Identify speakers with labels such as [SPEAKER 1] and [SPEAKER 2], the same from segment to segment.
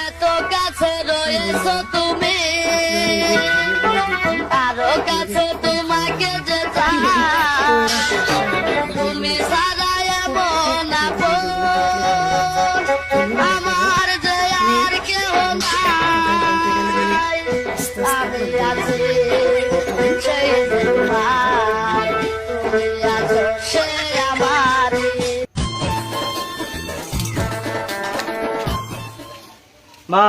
[SPEAKER 1] এত কাছে রয়েছো তুমি। আরও কাছে তোমাকে তুমি সারা এমন আমার আর কেউ আমি আছি।
[SPEAKER 2] মা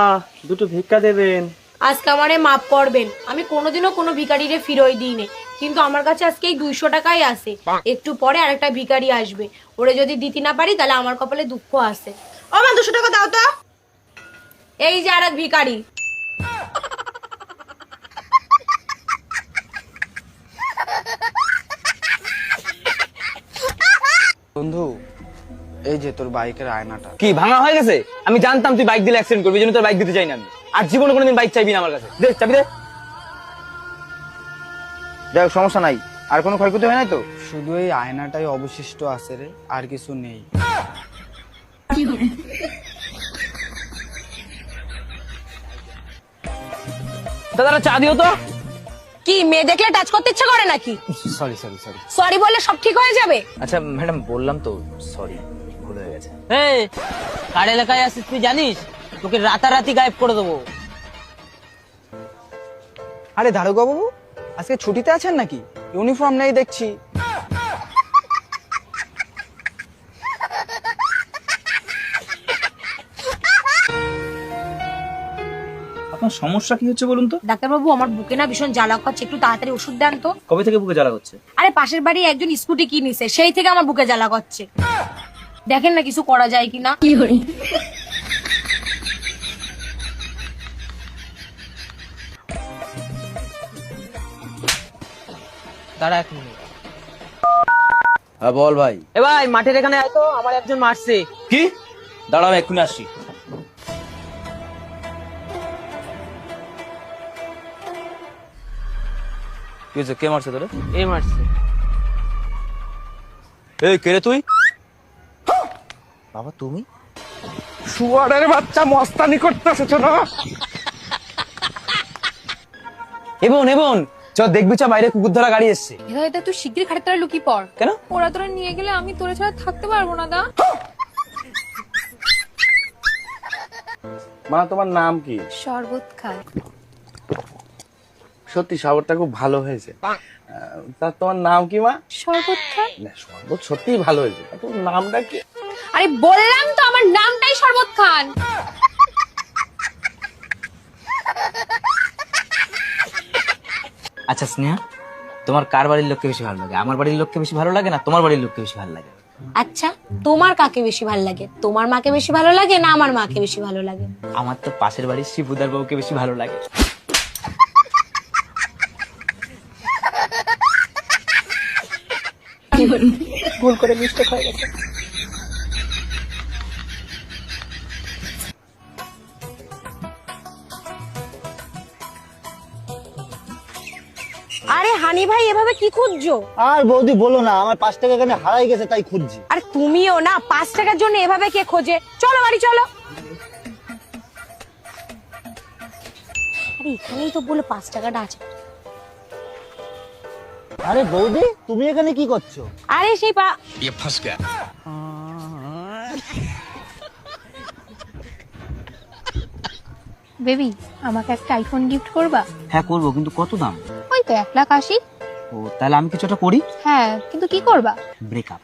[SPEAKER 2] দুটো ভিক্ষা দেবেন।
[SPEAKER 3] আজকে আমারে মাপ করবেন। আমি কোনোদিনও কোনো ভিকারিরে ফিরোই দিই নে কিন্তু আমার কাছে আজকে এই দুইশো টাকাই আছে। একটু পরে আরেকটা ভিখারি আসবে। ওরে যদি দিতে না পারি তাহলে আমার কপালে দুঃখ আছে। ও মা দুশো টাকা দাও তো। এই যে আর এক ভিখারি।
[SPEAKER 4] বন্ধু এই যে তোর বাইকের আয়নাটা।
[SPEAKER 2] কি ভাঙা হয়ে গেছে? আমি জানতাম তুই বাইক দিলে অ্যাক্সিডেন্ট করবি জন্য তোর বাইক দিতে চাই না আমি। আর জীবনে কোনোদিন বাইক চাইবি না আমার কাছে। দে চাবি দে।
[SPEAKER 4] যাই হোক, সমস্যা নাই। আর কোনো ক্ষয়ক্ষতি হয় নাই তো? শুধু এই আয়নাটাই অবশিষ্ট আছে রে আর কিছু নেই।
[SPEAKER 2] দাদারা চা দিও তো।
[SPEAKER 3] কি মেয়ে দেখলে টাচ করতে ইচ্ছা করে নাকি?
[SPEAKER 4] Sorry sorry sorry.
[SPEAKER 3] সরি বললে সব ঠিক হয়ে যাবে?
[SPEAKER 2] আচ্ছা ম্যাডাম বললাম তো সরি। ভুল হয়ে গেছে।
[SPEAKER 5] এই কার এলাকায় আছিস তুই জানিস? তোকে রাতারাতি গায়েব করে দেবো।
[SPEAKER 4] আরে দারোগা বাবু আজকে ছুটিতে আছেন নাকি? ইউনিফর্ম নেই দেখছি।
[SPEAKER 2] আপনার সমস্যা কি হচ্ছে বলুন তো?
[SPEAKER 3] ডাক্তারবাবু আমার বুকে না ভীষণ জ্বালা করছে। একটু তাড়াতাড়ি ওষুধ দেন তো।
[SPEAKER 2] কবে থেকে বুকে জ্বালা হচ্ছে
[SPEAKER 3] আরে পাশের বাড়ি একজন স্কুটি কিনেছে সেই থেকে আমার বুকে জ্বালা করছে। দেখেন না কিছু করা যায় কিনা।
[SPEAKER 5] দাঁড়া এক মিনিট।
[SPEAKER 2] হ্যাঁ বল ভাই।
[SPEAKER 5] এ ভাই মাঠের এখানে আয় তো আমার একজন মারছে।
[SPEAKER 2] কি? দাঁড়াও এক্ষুনি আসছি। কি হয়েছে? কে মারছে তোরে?
[SPEAKER 5] এ মারছে।
[SPEAKER 2] এই কে রে তুই? বাবা তুমি?
[SPEAKER 4] শুয়ারের বাচ্চা মস্তানি করতেছে না
[SPEAKER 2] এবন এবন চ দেখবি চা বাইরে কুকুর ধরা গাড়ি এসছে।
[SPEAKER 6] হেদায়তা তুই শিগগির খাটের তলায় লুকিয়ে পড়।
[SPEAKER 2] কেন?
[SPEAKER 6] ওরা তোরা নিয়ে গেলে আমি তোরা ছাড়া থাকতে পারব না দা।
[SPEAKER 7] মা তোমার নাম কি?
[SPEAKER 6] শরবত খায়
[SPEAKER 7] সত্যি সাবরটা খুব ভালো হয়েছে। আহ, তা তোমার নাম কি মা?
[SPEAKER 6] শরবত খায়
[SPEAKER 7] না শরবত সত্যিই ভালো হয়েছে। তা তোমার নামটা কি?
[SPEAKER 6] আরে বললাম তো আমার নামটাই শরবত খান।
[SPEAKER 5] আচ্ছা স্নেহা তোমার কার বাড়ির লোককে বেশি ভালো লাগে? আমার বাড়ির লোককে বেশি ভালো লাগে না তোমার বাড়ির লোককে বেশি ভালো লাগে?
[SPEAKER 3] আচ্ছা তোমার কাকে বেশি ভালো লাগে? তোমার মাকে বেশি ভালো লাগে না আমার মাকে বেশি ভালো লাগে?
[SPEAKER 5] আমার তো পাশের বাড়ির শিবুদার বউকে বেশি ভালো লাগে।
[SPEAKER 3] আরে হানি ভাই এভাবে কি খুঁজছো?
[SPEAKER 8] আর বৌদি বলো না আমার পাঁচ টাকা এখানে হারাই গেছে তাই খুঁজছি।
[SPEAKER 3] আরে তুমিও না পাঁচ টাকার জন্য এভাবে কে খোঁজে? চলো বাড়ি চলো। আরে এখানেই তো বলে পাঁচ টাকাটা আছে।
[SPEAKER 8] আরে বৌদি তুমি এখানে কি করছ?
[SPEAKER 3] আরে সেই পা
[SPEAKER 6] বেবি আমাকে একটা আইফোন গিফট করবা?
[SPEAKER 5] হ্যাঁ করব কিন্তু কত দাম?
[SPEAKER 6] তো এক লাখ আশি।
[SPEAKER 5] ও তাহলে আমি কিছু একটা করি?
[SPEAKER 6] হ্যাঁ কিন্তু কি করবা?
[SPEAKER 5] ব্রেকআপ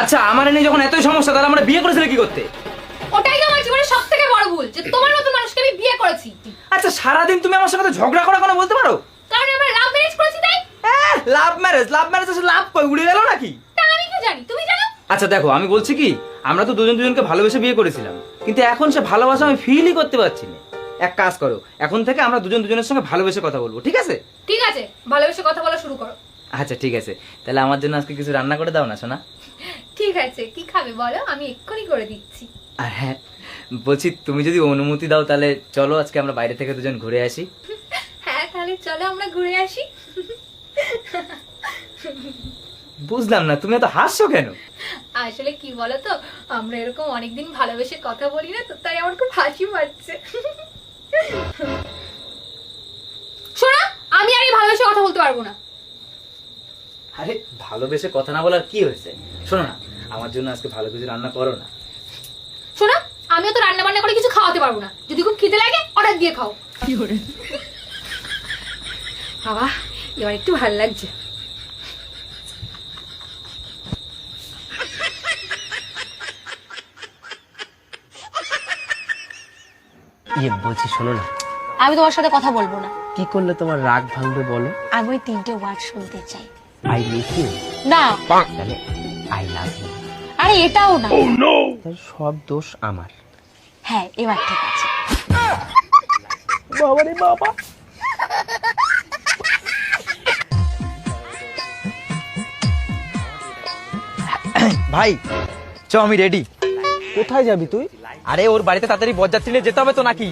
[SPEAKER 2] আচ্ছা আমার এনে যখন এতই সমস্যা তাহলে আমরা বিয়ে করেছিলে কি করতে?
[SPEAKER 6] ওটাই তো আমার জীবনের সব থেকে বড় ভুল যে তোমার মতো মানুষকে আমি বিয়ে করেছি।
[SPEAKER 2] আচ্ছা সারাদিন তুমি আমার সাথে ঝগড়া করা কোনো বলতে পারো?
[SPEAKER 6] কারণ আমরা লাভ ম্যারেজ করেছি তাই?
[SPEAKER 2] লাভ ম্যারেজ লাভ ম্যারেজ আছে লাভ কই উড়ে গেল নাকি?
[SPEAKER 6] তা আমি কি জানি? তুমি জানো
[SPEAKER 2] আচ্ছা দেখো আমি বলছি কি আমরা তো দুজন দুজনকে ভালোবেসে বিয়ে করেছিলাম কিন্তু এখন সে ভালোবাসা আমি ফিলই করতে পারছি না। এক কাজ করো এখন থেকে আমরা দুজন দুজনের সঙ্গে ভালোবেসে কথা বলব ঠিক আছে?
[SPEAKER 6] ঠিক আছে ভালোবেসে কথা বলা শুরু করো।
[SPEAKER 2] আচ্ছা ঠিক আছে। তাহলে আমার জন্য আজকে কিছু রান্না করে দাও না শোনা
[SPEAKER 6] ঠিক আছে কি খাবে বলো? আমি এক্ষুনি করে দিচ্ছি।
[SPEAKER 2] আর হ্যাঁ বলছি তুমি যদি অনুমতি দাও তাহলে চলো আজকে আমরা বাইরে থেকে দুজন ঘুরে আসি।
[SPEAKER 6] হ্যাঁ তাহলে চলো আমরা ঘুরে আসি।
[SPEAKER 2] বুঝলাম না তুমি এত হাসছো কেন?
[SPEAKER 6] আসলে কি বলতো আমরা এরকম অনেকদিন ভালোবেসে কথা বলি না তো তাই আমার খুব হাসি পাচ্ছে। শোনা আমি আর এই ভালোবেসে কথা বলতে পারব না।
[SPEAKER 2] আরে ভালোবেসে কথা না বলার কি হয়েছে? শোনো না আমার জন্য আজকে ভালো কিছু রান্না করো না।
[SPEAKER 6] শোনা আমিও তো রান্না বান্না করে কিছু খাওয়াতে পারব না। যদি খুব খিদে লাগে অর্ডার দিয়ে খাও। বাবা এবার একটু ভালো লাগছে।
[SPEAKER 5] ইয়ে বলছি শোনো না।
[SPEAKER 3] আমি তোমার সাথে কথা বলব না।
[SPEAKER 5] কি করলে তোমার রাগ ভাঙবে বলো?
[SPEAKER 3] আমি ওই তিনটে ওয়ার্ড শুনতে চাই।
[SPEAKER 5] আই মিস ইউ
[SPEAKER 3] না।
[SPEAKER 5] তাহলে আই লাভ ইউ
[SPEAKER 3] আরে এটাও না।
[SPEAKER 5] সব দোষ আমার।
[SPEAKER 3] হ্যাঁ এবার ঠিক আছে।
[SPEAKER 5] বাবারে বাবা।
[SPEAKER 4] ভাই চ আমি রেডি
[SPEAKER 8] কোথায় যাবি তুই?
[SPEAKER 4] আরে ওর বাড়িতে তাড়াতাড়ি বরযাত্রী নিয়ে যেতে হবে তো নাকি?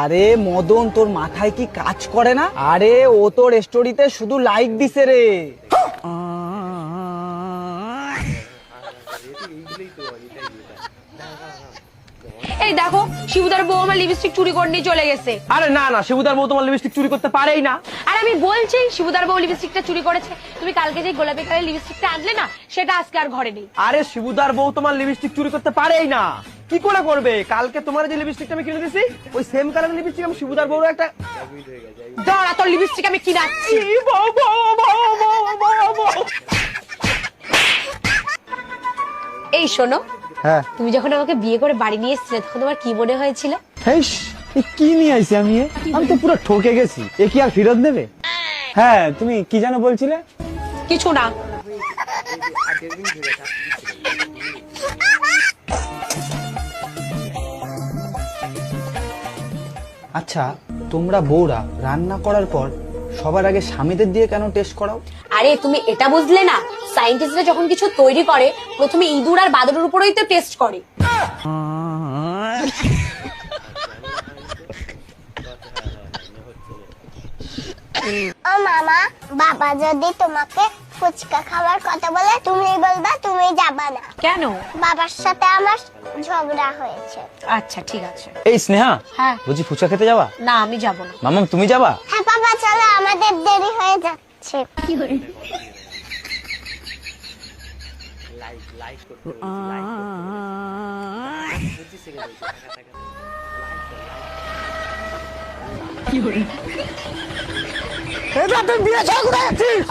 [SPEAKER 8] আরে মদন তোর মাথায় কি কাজ করে না? আরে ও তোর স্টোরিতে শুধু লাইক দিছে রে।
[SPEAKER 3] এই দেখো শিবুদার বউ আমার লিপস্টিক চুরি করে নিয়ে চলে গেছে।
[SPEAKER 5] আরে না না শিবুদার বউ তোমার লিপস্টিক চুরি করতে পারেই না।
[SPEAKER 3] আর আমি বলছি শিবুদার বউ লিপস্টিকটা চুরি করেছে। তুমি কালকে যে গোলাপি কালার লিপস্টিকটা আনলে না সেটা আজকে আর ঘরে নেই।
[SPEAKER 5] আরে শিবুদার বউ তোমার লিপস্টিক চুরি করতে পারেই না। কি করে করবে? কালকে তোমার যে লিপস্টিকটা আমি কিনে দিছি ওই সেম কালারের লিপস্টিক আমি শিবুদার বউর একটা
[SPEAKER 3] দাঁড়া তোর লিপস্টিক আমি কিনাচ্ছি। এই শোনো
[SPEAKER 8] হ্যাঁ।
[SPEAKER 3] তুমি যখন আমাকে বিয়ে করে বাড়ি নিয়ে এসেছিলে তখন তোমার কি মনে হয়েছিল?
[SPEAKER 8] কি নিয়ে আইছি আমি আমি তো পুরো ঠকে গেছি। এ কি আর ফেরত নেবে হ্যাঁ তুমি কি যেন বলছিলে?
[SPEAKER 3] কিছু না।
[SPEAKER 8] আচ্ছা তোমরা বউরা রান্না করার পর সবার আগে স্বামীদের দিয়ে কেন টেস্ট করাও?
[SPEAKER 3] আরে তুমি এটা বুঝলে না। সায়েন্টিস্টরা যখন কিছু তৈরি করে প্রথমে ইঁদুর আর বাদরের উপরেই তো টেস্ট করে।
[SPEAKER 9] ও মামা বাবা যদি তোমাকে ফুচকা খাওয়ার কথা বলে তুমি বলবা তুমি যাবা না।
[SPEAKER 3] কেন?
[SPEAKER 9] বাবার সাথে আমার ঝগড়া হয়েছে।
[SPEAKER 3] আচ্ছা ঠিক আছে।
[SPEAKER 4] এই স্নেহা
[SPEAKER 3] হ্যাঁ।
[SPEAKER 4] বলছি ফুচকা খেতে যাবা?
[SPEAKER 3] না আমি যাব না।
[SPEAKER 4] মামাম তুমি যাবা?
[SPEAKER 9] হ্যাঁ বাবা চলো আমাদের দেরি হয়ে যাচ্ছে।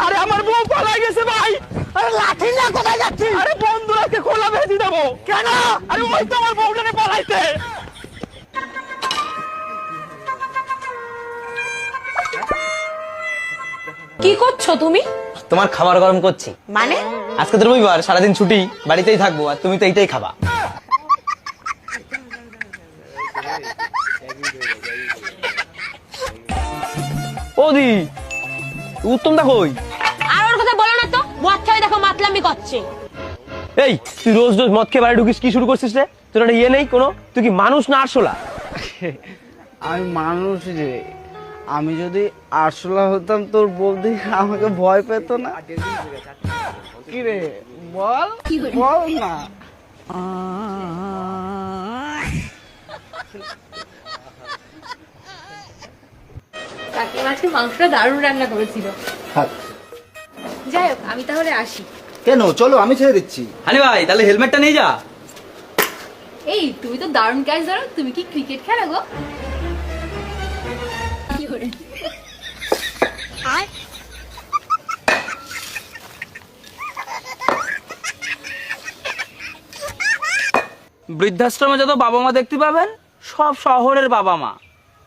[SPEAKER 5] আরে আমার বউ পালাই গেছে ভাই। আরে লাঠি না কোথায় দেবো কেন? আরে ওই তো আমার বউটাকে পালাইতে।
[SPEAKER 3] কি করছ তুমি?
[SPEAKER 4] তোমার খাবার গরম করছি।
[SPEAKER 3] মানে?
[SPEAKER 4] আজকে তো রবিবার সারাদিন ছুটি বাড়িতেই থাকব আর তুমি তো এইটাই খাবা। ওদি উত্তম কই?
[SPEAKER 3] আর ওর কথা বলো না তো। খেয়ে দেখো মাতলামি করছে।
[SPEAKER 5] এই তুই রোজ রোজ মদ খেয়ে বাড়ি ঢুকিস কি শুরু করছিস রে? তোর একটা ইয়ে নেই কোনো? তুই কি মানুষ না আরশোলা?
[SPEAKER 4] আমি মানুষ রে। আমি যদি আরশোলা হতাম তোর বৌদি আমাকে ভয় পেত না। কি রে বল? বল না।
[SPEAKER 6] কাকিমা আজকে মাংসটা দারুণ রান্না করেছিল। যাই হোক আমি তাহলে আসি।
[SPEAKER 8] কেন? চলো আমি ছেড়ে দিচ্ছি।
[SPEAKER 2] আরে ভাই তাহলে হেলমেটটা নিয়ে যা।
[SPEAKER 6] এই তুমি তো দারুণ ক্যাচ ধরো তুমি কি ক্রিকেট খেলা গো?
[SPEAKER 2] বৃদ্ধাশ্রমে যত বাবা মা দেখতে পাবেন সব শহরের বাবা মা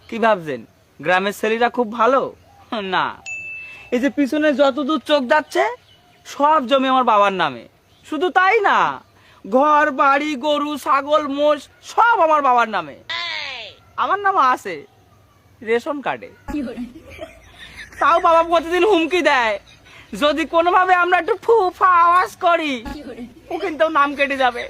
[SPEAKER 2] কি ভাবছেন? গ্রামের ছেলেরা খুব ভালো? না। এই যে পিছনে যত দূর চোখ যাচ্ছে সব জমি আমার বাবার নামে। শুধু তাই না, ঘর, বাড়ি, গরু, ছাগল, মোষ, সব আমার বাবার নামে। আমার নাম আছে রেশন কার্ডে। তাও বাবা প্রতিদিন হুমকি দেয়, যদি কোনোভাবে আমরা একটু ফু ফা আওয়াজ করি, ও কিন্তু নাম কেটে যাবে।